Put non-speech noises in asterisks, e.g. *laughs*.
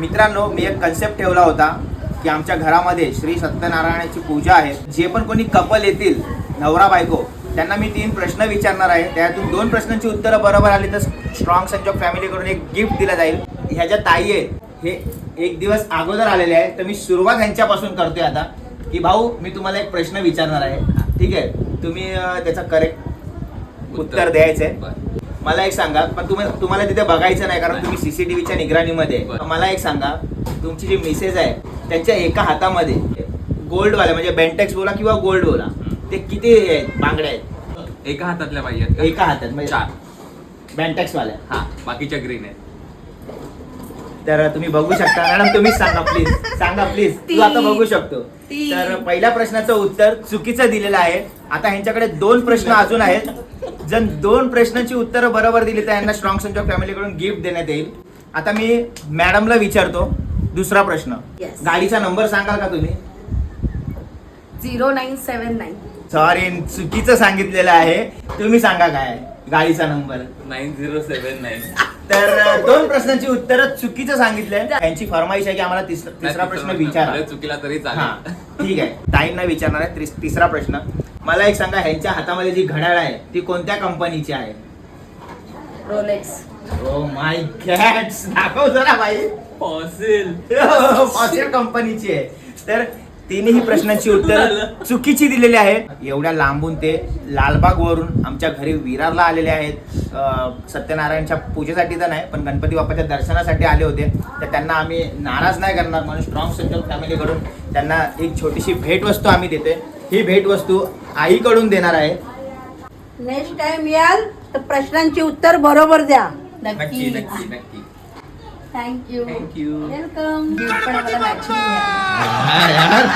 मित्रांनो मी एक कन्सेप्ट ठेवला होता की आमच्या घरामध्ये श्री सत्यनारायणाची पूजा आहे. जे पण कोणी कपल येतील नवरा बायको त्यांना मी तीन प्रश्न विचारणार आहे. त्यातून दोन प्रश्नांची उत्तरं बरोबर आली तर स्ट्रॉंग संजोग फॅमिलीकडून एक गिफ्ट दिलं जाईल. ह्या ज्या ताई आहेत हे एक दिवस अगोदर आलेले आहे तर मी सुरुवात ह्यांच्यापासून करतोय आता. की भाऊ मी तुम्हाला एक प्रश्न विचारणार आहे. ठीक आहे? तुम्ही त्याचा करेक्ट उत्तर द्यायचं आहे. मला एक सांगा पण तुम्ही तुम्हाला तिथे बघायचं नाही कारण तुम्ही सीसीटीव्हीच्या निगराणीमध्ये आहे. बरं. मला एक सांगा तुमची जी मिसेस आहे त्यांच्या एका हातामध्ये गोल्ड वाले म्हणजे बेंटेक्स बोला किंवा गोल्ड बोला ते किती आहेत बांगड्या आहेत एका हातातल्या पाहिजे आहेत का? एका हातात म्हणजे चार बेंटेक्स वाल्या हा बाकीच्या ग्रीन आहेत तर तुम्ही बघू शकता मॅडम तुम्हीच सांगा प्लीज सांगा प्लीज तू. आता बघू शकतो. तर पहिल्या प्रश्नाचं उत्तर चुकीचं दिलेलं आहे आता ह्यांच्याकडे दोन प्रश्न अजून आहेत जर दोन प्रश्नांची उत्तरं बरोबर दिली तर यांना स्ट्रॉंग संजोग फॅमिलीकडून गिफ्ट देण्यात येईल. आता मी मॅडमला विचारतो दुसरा प्रश्न. Yes. गाडीचा नंबर सांगाल का तुम्ही? Zero nine seven nine sorry चुकीचं सांगितलेलं आहे. तुम्ही सांगा काय आहे गाडीचा number nine zero seven nine तर अं, दोन प्रश्नांची उत्तरं चुकीचं सांगितलंय त्यांची फरमाईश आहे की आम्हाला तिस- तिसरा प्रश्न विचारा. चुकीला तरी हा चालेल ठीक आहे. ताईंना विचारणार आहे तिसरा प्रश्न. मला एक सांगा ह्यांच्या हातामध्ये जी घड्याळ आहे ती कोणत्या कंपनीची आहे? रोलेक्स. ओ माय गॅड दाखव जरा बाई. फॉसिल. फॉसिल कंपनीची आहे. तर तिन्ही प्रश्नांची *laughs* उत्तर चुकीची दिलेली आहेत. एवढ्या लांबून ते लालबाग वरून आमच्या घरी विरारला आलेले आहेत. सत्यनारायणच्या पूजेसाठी तर नाही पण गणपती बाप्पाच्या दर्शनासाठी आले होते. तर त्यांना आम्ही नाराज नाही करणार म्हणून स्ट्रॉंग सेंटर फॅमिलीकडून त्यांना एक छोटीशी भेटवस्तू आम्ही देतोय. ही भेटवस्तू आईकडून देणार आहे. नेक्स्ट टाइम याल तर प्रश्नांची उत्तर बरोबर द्या. नक्की नक्की नक्की. थँक्यू थँक्यू वेलकम यार